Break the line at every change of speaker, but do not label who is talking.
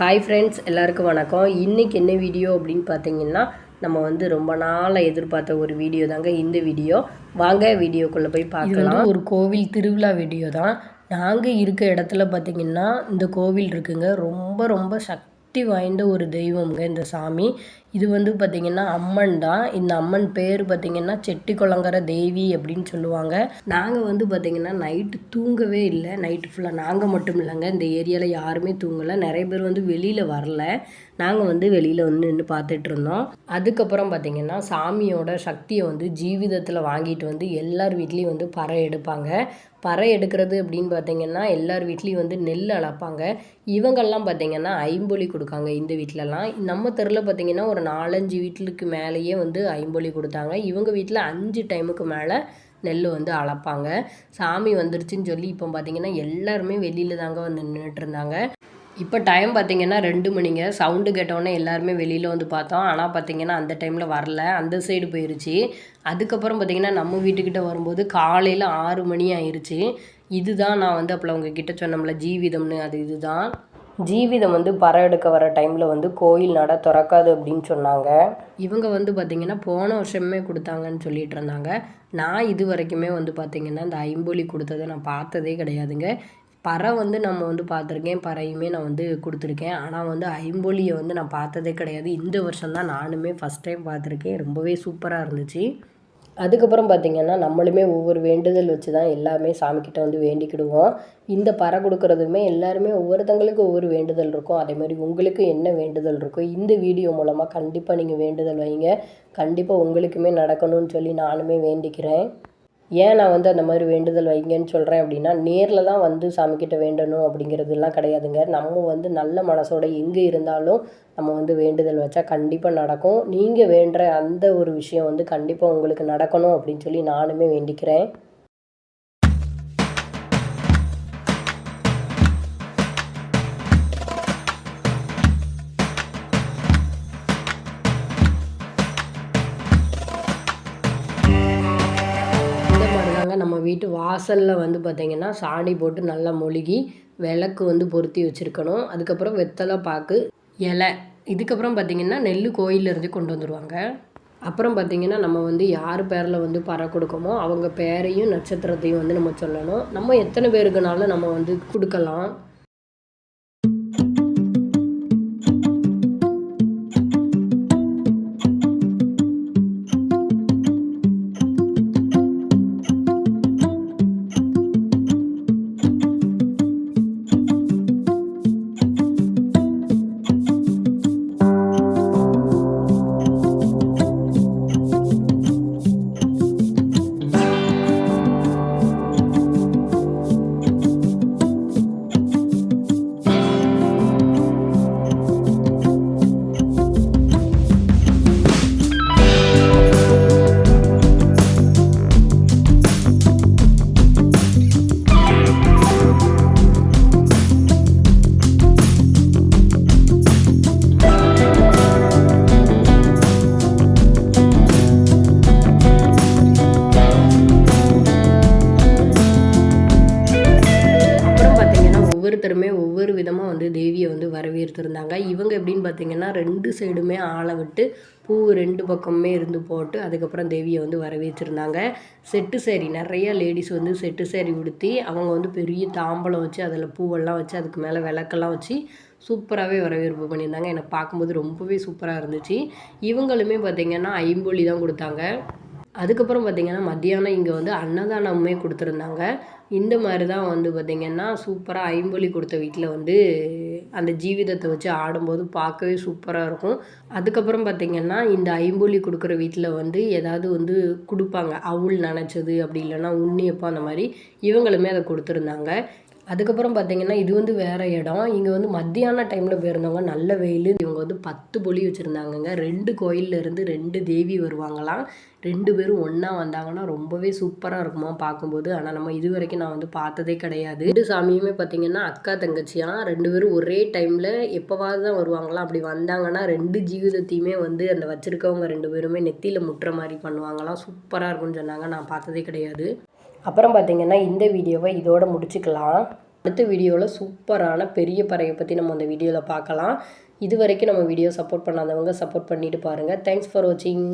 Hi friends எல்லாருக்கும் வணக்கம். இன்றைக்கி என்ன வீடியோ அப்படின்னு பார்த்தீங்கன்னா நம்ம வந்து ரொம்ப நாளாக எதிர்பார்த்த ஒரு வீடியோ தாங்க இந்த வீடியோ வாங்க வீடியோக்குள்ளே போய் பார்க்கலாம். ஒரு கோவில் திருவிழா வீடியோ தான். நாங்கள் இருக்க இடத்துல பார்த்தீங்கன்னா இந்த கோவில் இருக்குங்க. ரொம்ப ரொம்ப சக்தி சக்தி வாய்ந்த ஒரு தெய்வம்ங்க இந்த சாமி. இது வந்து பார்த்திங்கன்னா அம்மன் தான். இந்த அம்மன் பேர் பார்த்திங்கன்னா செட்டிக்குளங்கர தேவி அப்படின்னு சொல்லுவாங்க. நாங்கள் வந்து பார்த்திங்கன்னா நைட்டு தூங்கவே இல்லை. நைட்டு ஃபுல்லாக நாங்கள் மட்டும் இல்லைங்க. இந்த ஏரியாவில் யாருமே தூங்கலை. நிறைய பேர் வந்து வெளியில் வரல. நாங்கள் வந்து வெளியில் வந்து நின்று பார்த்துட்டு இருந்தோம். அதுக்கப்புறம் பார்த்திங்கன்னா சாமியோட சக்தியை வந்து ஜீவிதத்தில் வாங்கிட்டு வந்து எல்லார் வீட்லேயும் வந்து பறை எடுப்பாங்க. பறை எடுக்கிறது அப்படின்னு பார்த்தீங்கன்னா எல்லார் வீட்லேயும் வந்து நெல் அளப்பாங்க. இவங்கெல்லாம் பார்த்தீங்கன்னா ஐம்பொலி கொடுக்காங்க இந்த வீட்டிலலாம் நம்ம தெருவில் பார்த்தீங்கன்னா ஒரு நாலஞ்சு வீட்டுக்கு மேலேயே வந்து ஐம்பொலி கொடுத்தாங்க. இவங்க வீட்டில் அஞ்சு டைமுக்கு மேலே நெல் வந்து அளப்பாங்க. சாமி வந்துருச்சுன்னு சொல்லி இப்போ பார்த்தீங்கன்னா எல்லாருமே வெளியில் தாங்க வந்து நின்றுட்டு இருந்தாங்க. இப்போ டைம் பார்த்தீங்கன்னா ரெண்டு மணிங்க. சவுண்டு கேட்டோடனே எல்லாருமே வெளியில் வந்து பார்த்தோம். ஆனால் பார்த்தீங்கன்னா அந்த டைமில் வரல. அந்த சைடு போயிருச்சு. அதுக்கப்புறம் பார்த்தீங்கன்னா நம்ம வீட்டுக்கிட்ட வரும்போது காலையில் ஆறு மணி ஆயிடுச்சு இதுதான் நான் வந்து அப்போ உங்ககிட்ட சொன்னோம்ல ஜீவிதம்னு. அது இதுதான். ஜீவிதம் வந்து பறை எடுக்க வர டைமில் வந்து கோயில் நட திறக்காது அப்படின்னு சொன்னாங்க. இவங்க வந்து பார்த்திங்கன்னா போன வருஷமே கொடுத்தாங்கன்னு சொல்லிட்டு இருந்தாங்க. நான் இது வரைக்குமே வந்து பார்த்திங்கன்னா இந்த ஐம்பொலி கொடுத்ததை நான் பார்த்ததே கிடையாதுங்க. பறை வந்து நம்ம வந்து பார்த்துருக்கேன். பறையுமே நான் வந்து கொடுத்துருக்கேன். ஆனால் வந்து ஐம்பொலியை வந்து நான் பார்த்ததே கிடையாது. இந்த வருஷம்தான் நானுமே ஃபஸ்ட் டைம் பார்த்துருக்கேன். ரொம்பவே சூப்பராக இருந்துச்சு. அதுக்கப்புறம் பார்த்திங்கன்னா நம்மளுமே ஒவ்வொரு வேண்டுதல் வச்சு தான் எல்லாமே சாமிக்கிட்ட வந்து வேண்டிக்கிடுவோம். இந்த பறை கொடுக்குறதுமே எல்லாருமே ஒவ்வொருத்தங்களுக்கு ஒவ்வொரு வேண்டுதல் இருக்கும். அதே மாதிரி உங்களுக்கு என்ன வேண்டுதல் இருக்கோ இந்த வீடியோ மூலமாக கண்டிப்பாக நீங்கள் வேண்டுதல் வைங்க. கண்டிப்பாக உங்களுக்குமே நடக்கணும்னு சொல்லி நானுமே வேண்டிக்கிறேன். ஏன் நான் வந்து அந்த மாதிரி வேண்டுதல் வைங்கன்னு சொல்கிறேன் அப்படின்னா நேரில் தான் வந்து சாமிக்கிட்ட வேண்டணும் அப்படிங்கிறதுலாம் கிடையாதுங்க. நம்ம வந்து நல்ல மனசோட எங்கே இருந்தாலும் நம்ம வந்து வேண்டுதல் வச்சா கண்டிப்பாக நடக்கும். நீங்கள் வேண்டுற அந்த ஒரு விஷயம் வந்து கண்டிப்பாக உங்களுக்கு நடக்கணும் அப்படின்னு சொல்லி நானுமே வேண்டிக்கிறேன். இந்த நம்ம வீட்டு வாசலில் வந்து பார்த்திங்கன்னா சாணி போட்டு நல்லா மொழுகி விளக்கு வந்து பொருத்தி வச்சுருக்கணும். அதுக்கப்புறம் வெத்தலை பாக்கு இலை. இதுக்கப்புறம் பார்த்திங்கன்னா நெல் கோயிலேருந்து கொண்டு வந்துடுவாங்க அப்புறம் பார்த்திங்கன்னா நம்ம வந்து யார் பேரில் வந்து பற கொடுக்கமோ அவங்க பேரையும் நட்சத்திரத்தையும் வந்து நம்ம சொல்லணும். நம்ம எத்தனை பேருக்குனாலும் நம்ம வந்து கொடுக்கலாம். ஒவ்வொருத்தருமே ஒவ்வொரு விதமாக வந்து தேவியை வந்து வரவேற்றிருந்தாங்க. இவங்க எப்படின்னு பார்த்தீங்கன்னா ரெண்டு சைடுமே ஆளை விட்டு பூ ரெண்டு பக்கமுமே இருந்து போட்டு அதுக்கப்புறம் தேவியை வந்து வரவேற்றிருந்தாங்க. செட்டு சேரி நிறைய லேடிஸ் வந்து செட்டு சேரி உடுத்தி அவங்க வந்து பெரிய தாம்பலம் வச்சு அதில் பூவெல்லாம் வச்சு அதுக்கு மேலே விளக்கெல்லாம் வச்சு சூப்பராகவே வரவேற்பு பண்ணியிருந்தாங்க. எனக்கு பார்க்கும்போது ரொம்பவே சூப்பராக இருந்துச்சு. இவங்களுமே பார்த்திங்கன்னா ஐம்பொலி தான் கொடுத்தாங்க. அதுக்கப்புறம் பார்த்திங்கன்னா மத்தியானம் இங்கே வந்து அன்னதானமுமே கொடுத்துருந்தாங்க. இந்த மாதிரி தான் வந்து பார்த்திங்கன்னா சூப்பராக ஐம்பொலி கொடுத்த வீட்டில் வந்து அந்த ஜீவிதத்தை வச்சு ஆடும்போது பார்க்கவே சூப்பராக இருக்கும். அதுக்கப்புறம் பார்த்திங்கன்னா இந்த ஐம்பொலி கொடுக்குற வீட்டில் வந்து ஏதாவது வந்து கொடுப்பாங்க. அவுள் நினச்சது அப்படி இல்லைன்னா உண்ணியப்பம் அந்த மாதிரி இவங்களுமே அதை கொடுத்துருந்தாங்க. அதுக்கப்புறம் பார்த்தீங்கன்னா இது வந்து வேறு இடம். இங்கே வந்து மத்தியான டைமில் போயிருந்தவங்க நல்ல வெயில். இவங்க வந்து பத்து பொலி வச்சுருந்தாங்கங்க. ரெண்டு கோயில்ல இருந்து ரெண்டு தேவி வருவாங்களாம். ரெண்டு பேரும் ஒன்றா வந்தாங்கன்னா ரொம்பவே சூப்பராக இருக்குமா பார்க்கும்போது ஆனால் நம்ம இது வரைக்கும் நான் வந்து பார்த்ததே கிடையாது. ரெண்டு சாமியுமே பார்த்தீங்கன்னா அக்கா தங்கச்சியாக ரெண்டு பேரும் ஒரே டைமில் எப்போவாவது தான் வருவாங்களாம். அப்படி வந்தாங்கன்னா ரெண்டு ஜீவிதத்தையுமே வந்து அந்த வச்சுருக்கவங்க ரெண்டு பேருமே நெத்தியில் முட்டுற மாதிரி பண்ணுவாங்களாம். சூப்பராக இருக்கும்னு சொன்னாங்க. நான் பார்த்ததே கிடையாது. அப்புறம் பார்த்தீங்கன்னா இந்த வீடியோவை இதோட முடிச்சுக்கலாம். அடுத்த வீடியோவில் சூப்பரான பெரிய பறவை பற்றி நம்ம அந்த வீடியோவில் பார்க்கலாம். இது வரைக்கும் நம்ம வீடியோ சப்போர்ட் பண்ணாதவங்க சப்போர்ட் பண்ணிட்டு பாருங்கள் தேங்க்ஸ் ஃபார் வாட்சிங்